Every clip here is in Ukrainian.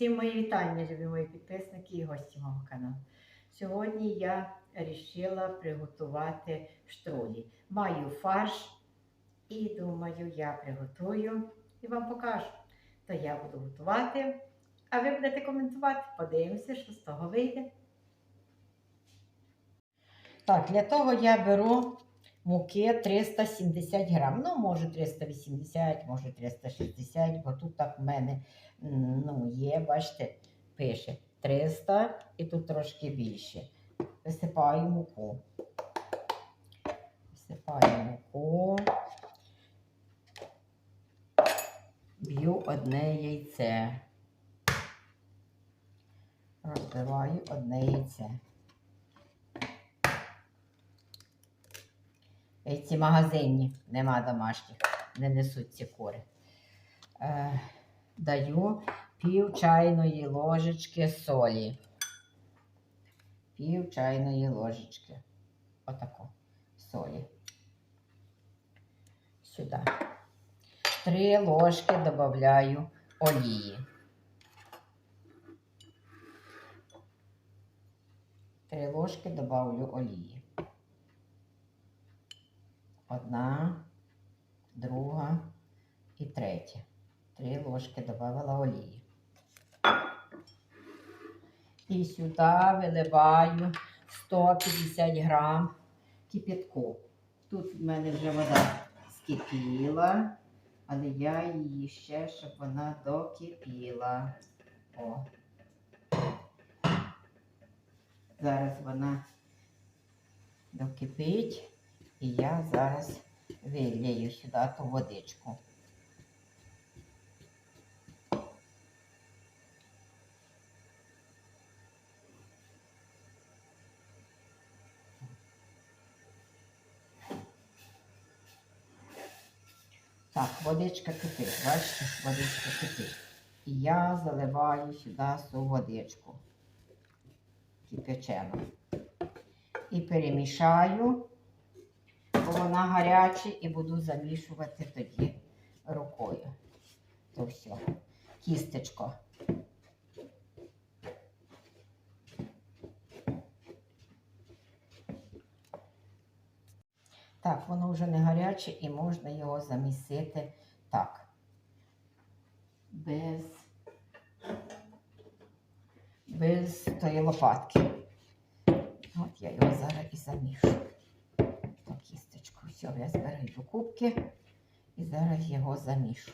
Всім мої вітання, любі мої підписники і гості мого каналу. Сьогодні я вирішила приготувати штрулі. Маю фарш і думаю, я приготую і вам покажу. То я буду готувати, а ви будете коментувати. Подивимося, що з того вийде. Так, для того я беру муки 370 грам. Ну, може 380, може 360, бо тут так в мене ну, є, бачите, пише 300 і тут трошки більше. Висипаю муку. Висипаю муку. Б'ю одне яйце. Розбиваю одне яйце. Яйці магазинні, нема домашніх, не несуть ці кури. Е, даю пів чайної ложечки солі. Пів чайної ложечки. Отако солі. Сюди. Три ложки додаю олії. Три ложки добавлю олії. Одна, друга і третя. Три ложки додавала олії. І сюди виливаю 150 грам кипятку. Тут в мене вже вода скипіла, але я її ще, щоб вона докипіла. О. Зараз вона докипить. І я зараз вилію сюди ту водичку. Так, водичка кипить, бачите, водичка кипить. І я заливаю сюди цю водичку кипячену. І перемішаю вона гаряча і буду замішувати тоді рукою. То все, кістечко. Так, воно вже не гаряче і можна його замісити так. Без, без тої лопатки. От я його зараз і замішу. Все, я збираю кубки і зараз його замішу.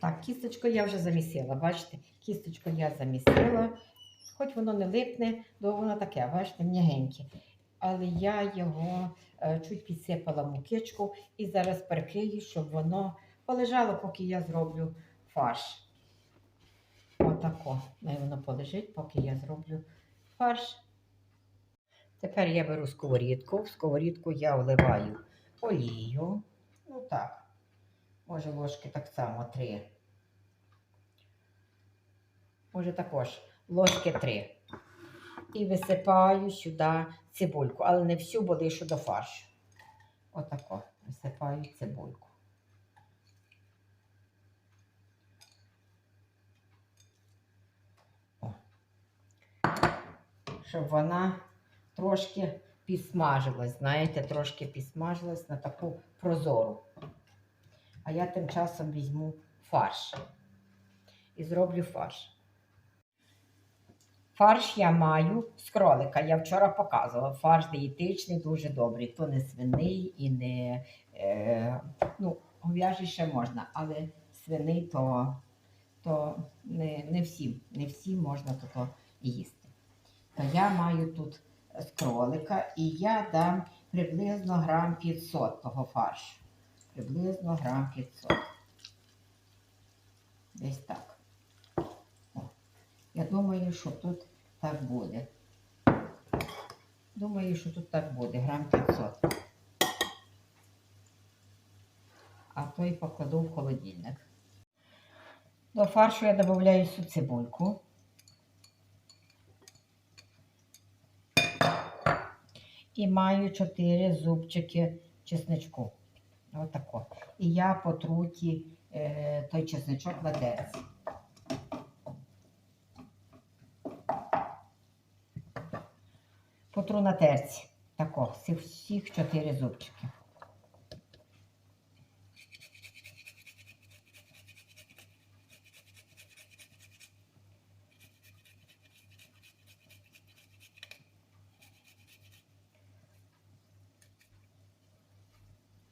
Так, кісточку я вже замісила, бачите? Кісточку я замісила, хоч воно не липне, бо воно таке, бачите, м'ягеньке. Але я його е, чуть підсипала мукичку і зараз перекрию, щоб воно полежало, поки я зроблю фарш. Отако. Воно полежить, поки я зроблю фарш. Тепер я беру сковорідку. В сковорідку я вливаю олію. Ну так. Може ложки так само три. Може також ложки три. І висипаю сюди цибульку, але не всю, бо лишу до фаршу. Отако. Висипаю цибульку. Щоб вона трошки підсмажилась, знаєте, трошки підсмажилась на таку прозору. А я тим часом візьму фарш і зроблю фарш. Фарш я маю з кролика. Я вчора показувала. Фарш дієтичний, дуже добрий. То не свиний і не е, ну, говяжий ще можна, але свиний то, то не, не всім, не всім можна то їсти то я маю тут кролика і я дам приблизно грам 500 того фаршу. Приблизно грам 500. Десь так. О. Я думаю, що тут так буде. Думаю, що тут так буде, грам 500. А то і покладу в холодильник. До фаршу я додаю всю цибульку. І маю 4 зубчики чесничку. Отако. І я по труті е, той чесничок терці. Потру на терці. Тако, всіх, всіх чотири зубчики.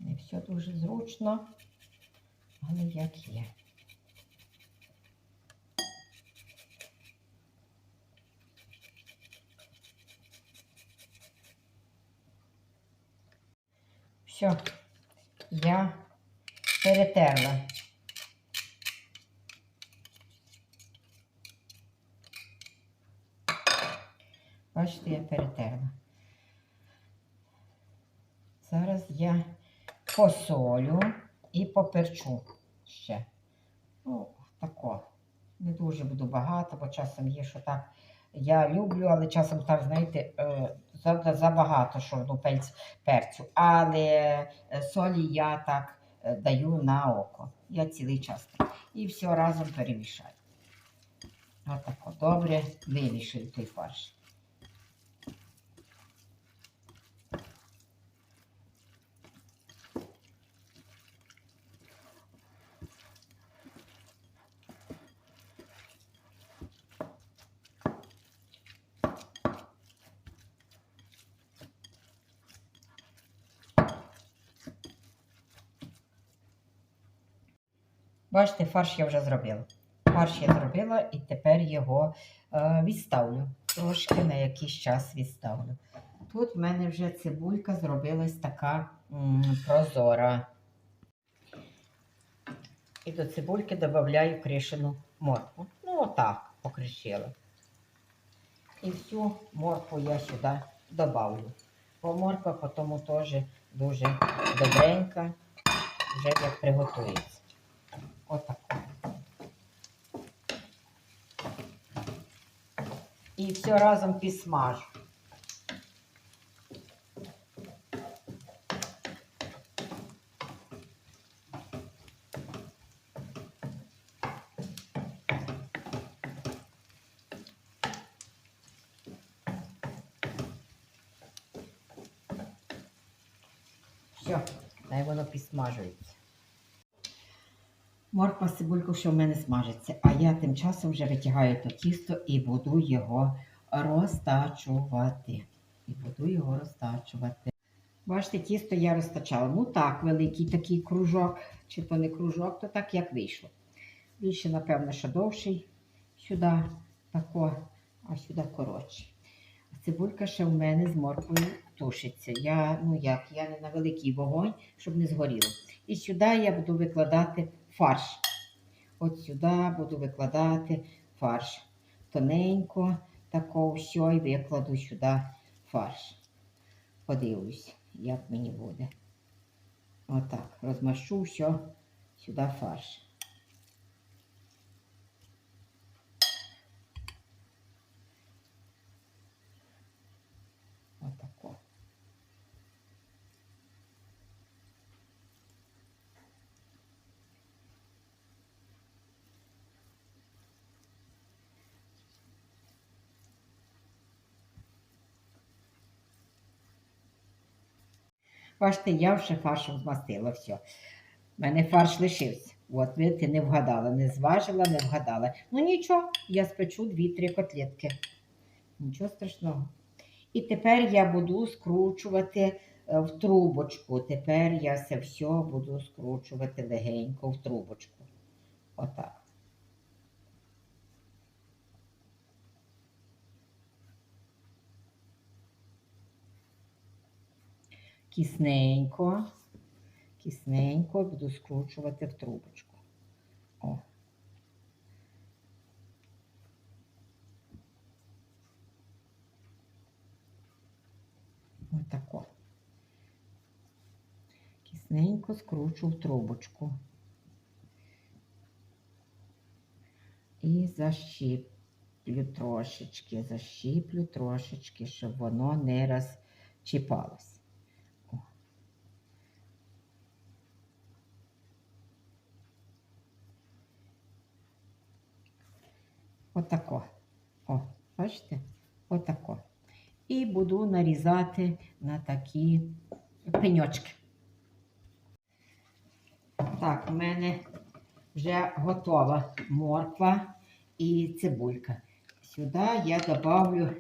Не все дуже зручно, але як є. Все, я перетерла. Бачите, я перетерла. Зараз я посолю і поперчу ще. Ну, тако. Не дуже буду багато, бо часом є, що так. Я люблю, але часом так, знаєте, е, забагато, що ну, перцю. Але е, солі я так е, даю на око. Я цілий час так. І все разом перемішаю. Отако. Добре вимішую той фарш. Бачите, фарш я вже зробила. Фарш я зробила і тепер його е, відставлю. Трошки на якийсь час відставлю. Тут в мене вже цибулька зробилась така м, прозора. І до цибульки додаю кришену моркву. Ну, отак покришила. І всю моркву я сюди добавлю. Бо морква потім теж дуже добренька, вже як приготується. Отако. І все разом підсмажу. Все, дай воно підсмажується. Морква з цибулькою ще в мене смажиться, а я тим часом вже витягаю то тісто і буду його розтачувати. І буду його розтачувати. Бачите, тісто я розтачала. Ну так, великий такий кружок, чи то не кружок, то так як вийшло. Більше, напевно, що довший сюди тако, а сюди коротше. Цибулька ще в мене з морквою тушиться. Я, ну як, я не на великий вогонь, щоб не згоріло. І сюди я буду викладати фарш. От сюди буду викладати фарш. Тоненько такого все і викладу сюди фарш. Подивлюсь, як мені буде. Отак. Розмащу все сюди фарш. Отако. Бачите, я вже фаршем змастила все. У мене фарш лишився. От, видите, не вгадала, не зважила, не вгадала. Ну нічого, я спечу дві-три котлетки. Нічого страшного. І тепер я буду скручувати е, в трубочку. Тепер я все буду скручувати легенько в трубочку. Отак. Кисненько, кисненько буду скручувати в трубочку. О. Отако. Кисненько скручу в трубочку. І защіплю трошечки, защіплю трошечки, щоб воно не розчіпалось. Отако. О, бачите? Отако. І буду нарізати на такі пеньочки. Так, в мене вже готова морква і цибулька. Сюди я добавлю,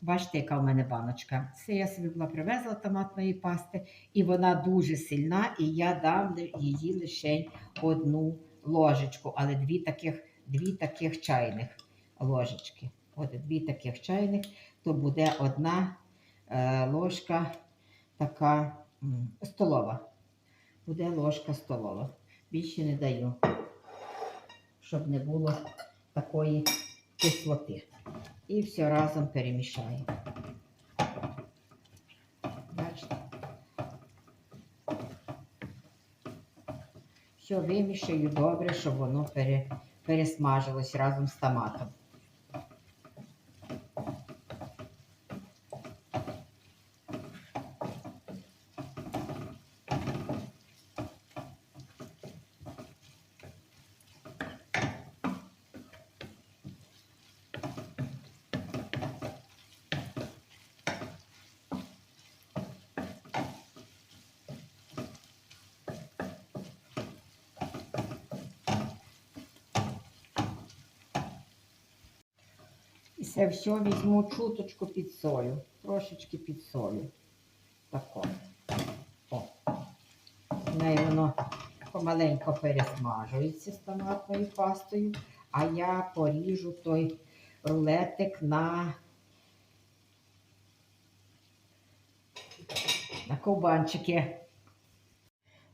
бачите, яка в мене баночка. Це я собі була привезла томатної пасти, і вона дуже сильна, і я дам її лише одну ложечку, але дві таких, дві таких чайних ложечки. От дві таких чайних, то буде одна е, ложка така столова. Буде ложка столова. Більше не даю, щоб не було такої кислоти. І все разом перемішаю. Бачите? Все вимішаю добре, щоб воно пере, пересмажилось разом з томатом. Це все візьму чуточку підсолю, трошечки підсолю. Тако. О. В неї воно помаленько пересмажується з томатною пастою, а я поріжу той рулетик на, на ковбанчики.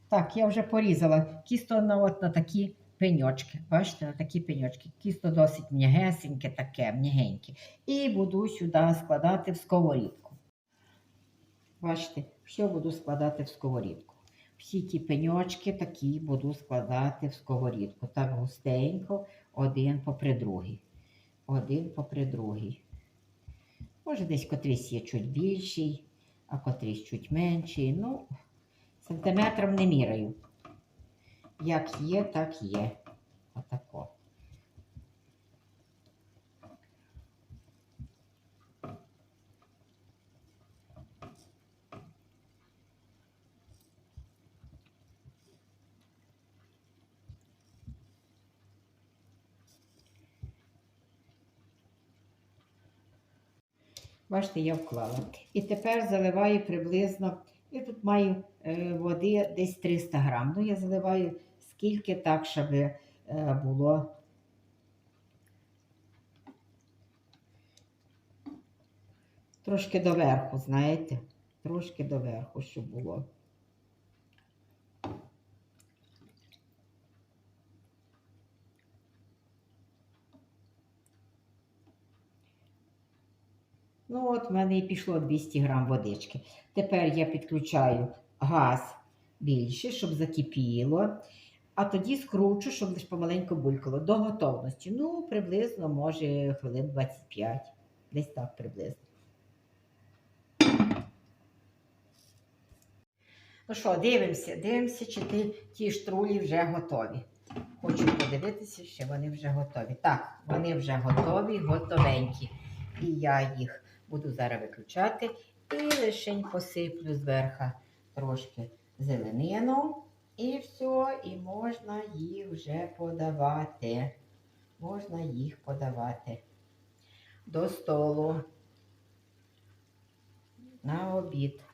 Так, я вже порізала кісто на, от, на такі пеньочки. Бачите, такі пеньочки. Кісто досить м'ягесеньке, таке, м'ягеньке. І буду сюди складати в сковорідку. Бачите, все буду складати в сковорідку. Всі ті пеньочки такі буду складати в сковорідку. Так густенько, один попри другий. Один попри другий. Може, десь котрийсь є чуть більший, а котрийсь чуть менший. Ну, сантиметром не міряю. Як є, так є. Отако. Бачите, я вклала. І тепер заливаю приблизно, я тут маю е, води десь 300 грам. Ну, я заливаю скільки так, щоб е, було. Трошки доверху, знаєте? Трошки доверху, щоб було. Ну, от в мене і пішло 200 грам водички. Тепер я підключаю газ більше, щоб закипіло. А тоді скручу, щоб лише помаленьку булькало до готовності. Ну, приблизно, може, хвилин 25. Десь так приблизно. Ну що, дивимося, дивимося, чи ті, ті штрулі вже готові. Хочу подивитися, чи вони вже готові. Так, вони вже готові, готовенькі. І я їх буду зараз виключати. І лише посиплю зверху трошки зеленину. І все, і можна їх вже подавати. Можна їх подавати до столу на обід.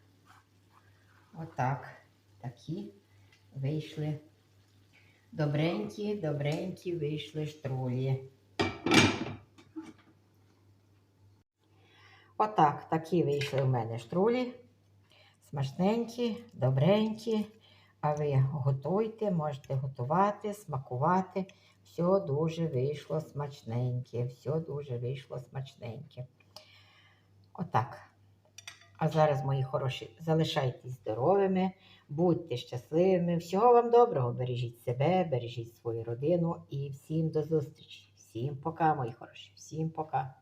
Отак. Такі вийшли. Добренькі, добренькі вийшли штрулі. Отак, такі вийшли в мене штрулі. Смачненькі, добренькі. А ви готуйте, можете готувати, смакувати. Все дуже вийшло смачненьке. Все дуже вийшло смачненьке. Отак. А зараз, мої хороші, залишайтесь здоровими, будьте щасливими. Всього вам доброго. Бережіть себе, бережіть свою родину і всім до зустрічі. Всім пока, мої хороші. Всім пока.